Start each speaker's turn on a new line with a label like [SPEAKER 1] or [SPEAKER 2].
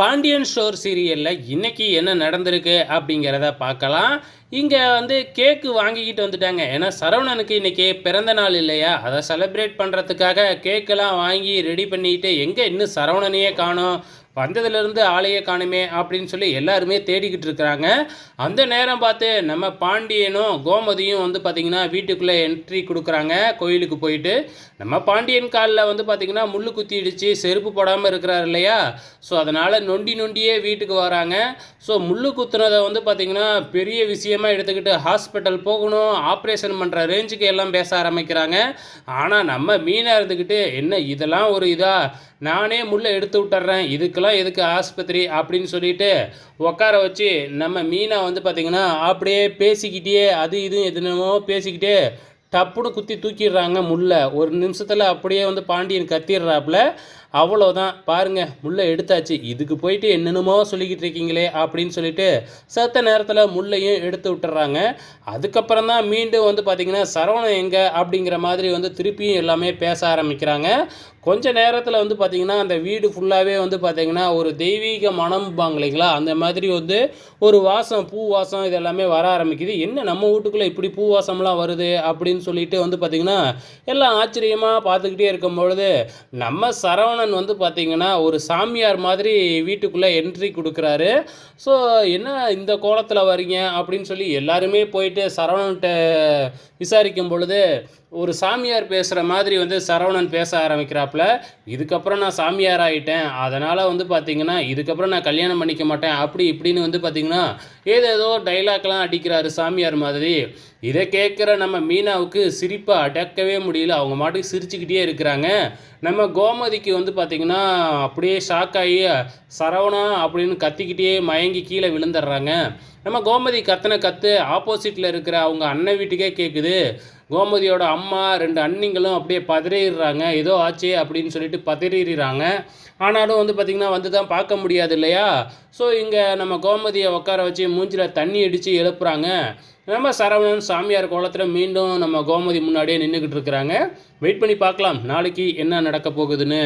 [SPEAKER 1] Pandian store சீரியலில் இன்றைக்கி என்ன நடந்திருக்கு அப்படிங்கிறத பார்க்கலாம். இங்கே வந்து கேக்கு வாங்கிக்கிட்டு வந்துட்டாங்க. ஏன்னா சரவணனுக்கு இன்றைக்கி பிறந்த நாள் இல்லையா? அதை செலிப்ரேட் பண்ணுறதுக்காக கேக்கெல்லாம் வாங்கி ரெடி பண்ணிக்கிட்டு எங்கே இன்னும் சரவணனையே காணும்? வந்ததுலேருந்து ஆளையே காணுமே அப்படின்னு சொல்லி எல்லாருமே தேடிக்கிட்டு இருக்கிறாங்க. அந்த நேரம் பார்த்து நம்ம பாண்டியனும் கோமதியும் வந்து பார்த்திங்கன்னா வீட்டுக்குள்ளே என்ட்ரி கொடுக்குறாங்க. கோயிலுக்கு போயிட்டு நம்ம பாண்டியன் காலில் வந்து பார்த்திங்கன்னா முள்ளு குத்திடிச்சு செருப்பு போடாமல் இருக்கிறார் இல்லையா? ஸோ அதனால் நொண்டி நொண்டியே வீட்டுக்கு வராங்க. ஸோ முள்ளு குத்துனதை வந்து பார்த்திங்கன்னா பெரிய விஷயமா எடுத்துக்கிட்டு ஹாஸ்பிட்டல் போகணும் ஆப்ரேஷன் பண்ணுற ரேஞ்சுக்கு எல்லாம் பேச ஆரம்பிக்கிறாங்க. ஆனால் நம்ம மீனாக இருந்துக்கிட்டு என்ன இதெல்லாம் ஒரு இதாக நானே முள்ளை எடுத்து விட்டுறேன். இதுக்கெல்லாம் எதுக்கு ஆஸ்பத்திரி அப்படின்னு சொல்லிட்டு உட்கார வச்சு நம்ம மீனா வந்து பார்த்திங்கன்னா அப்படியே பேசிக்கிட்டே அது இதுவும் எதுனமோ பேசிக்கிட்டே டப்புன்னு குத்தி தூக்கிடுறாங்க முல்லை. ஒரு நிமிஷத்தில் அப்படியே வந்து பாண்டியன் கத்திடுறாப்புல. அவ்வளோதான் பாருங்கள் முல்லை எடுத்தாச்சு. இதுக்கு போயிட்டு என்னென்னமோ சொல்லிக்கிட்டு இருக்கீங்களே அப்படின்னு சொல்லிட்டு சத்த நேரத்தில் முள்ளையும் எடுத்து விட்டுறாங்க அதுக்கப்புறம் தான் மீண்டும் வந்து பார்த்திங்கன்னா சரவணன் எங்கே அப்படிங்கிற மாதிரி வந்து திருப்பியும் எல்லாமே பேச ஆரம்பிக்கிறாங்க. கொஞ்ச நேரத்தில் வந்து பார்த்திங்கன்னா அந்த வீடு ஃபுல்லாகவே வந்து பார்த்திங்கன்னா ஒரு தெய்வீக மனம்பாங்க இல்லைங்களா? அந்த மாதிரி வந்து ஒரு வாசம் பூ வாசம் இது எல்லாமே வர ஆரம்பிக்குது. என்ன நம்ம வீட்டுக்குள்ளே இப்படி பூ வாசம்லாம் வருது அப்படின்னு சொல்லிட்டு வந்து பார்த்திங்கன்னா எல்லாம் ஆச்சரியமாக பார்த்துக்கிட்டே இருக்கும் பொழுது நம்ம சரவணன் வந்து பார்த்திங்கன்னா ஒரு சாமியார் மாதிரி வீட்டுக்குள்ளே என்ட்ரி கொடுக்குறாரு. ஸோ என்ன இந்த கோலத்தில் வரீங்க அப்படின்னு சொல்லி எல்லாருமே போயிட்டு சரவணன்கிட்ட விசாரிக்கும் பொழுது ஒரு சாமியார் பேசுகிற மாதிரி வந்து சரவணன் பேச ஆரம்பிக்கிறாப்புல. இதுக்கப்புறம் நான் சாமியார் ஆகிட்டேன் அதனால் வந்து பார்த்திங்கன்னா இதுக்கப்புறம் நான் கல்யாணம் பண்ணிக்க மாட்டேன். அப்படி இப்படின்னு வந்து பார்த்திங்கன்னா ஏதேதோ டைலாக்லாம் அடிக்கிறாரு சாமியார் மாதிரி. இதை கேட்குற நம்ம மீனாவுக்கு சிரிப்பை அடக்கவே முடியல. அவங்க மாட்டுக்கு சிரிச்சுக்கிட்டே இருக்கிறாங்க. நம்ம கோமதிக்கு வந்து பார்த்திங்கன்னா அப்படியே ஷாக் ஆகி சரவணா அப்படின்னு கத்திக்கிட்டே மயங்கி கீழே விழுந்துடுறாங்க. நம்ம கோமதி கத்தின கத்து ஆப்போசிட்டில் இருக்கிற அவங்க அண்ணன் வீட்டுக்கே கேட்குது கோமதியோட அம்மா ரெண்டு அண்ணிங்களும் அப்படியே பதறிடுறாங்க. ஏதோ ஆச்சு அப்படின்னு சொல்லிட்டு பதறிடுறாங்க. ஆனாலும் வந்து பார்த்திங்கன்னா வந்து தான் பார்க்க முடியாது இல்லையா? ஸோ இங்கே நம்ம கோமதியை உட்கார வச்சு மூஞ்சில் தண்ணி அடித்து எழுப்புறாங்க. நம்ம சரவணன் சாமியார் கோலத்தில் மீண்டும் நம்ம கோமதி முன்னாடியே நின்றுக்கிட்டு இருக்கிறாங்க. வெயிட் பண்ணி பார்க்கலாம். நாளைக்கு என்ன நடக்க போகுதுன்னு.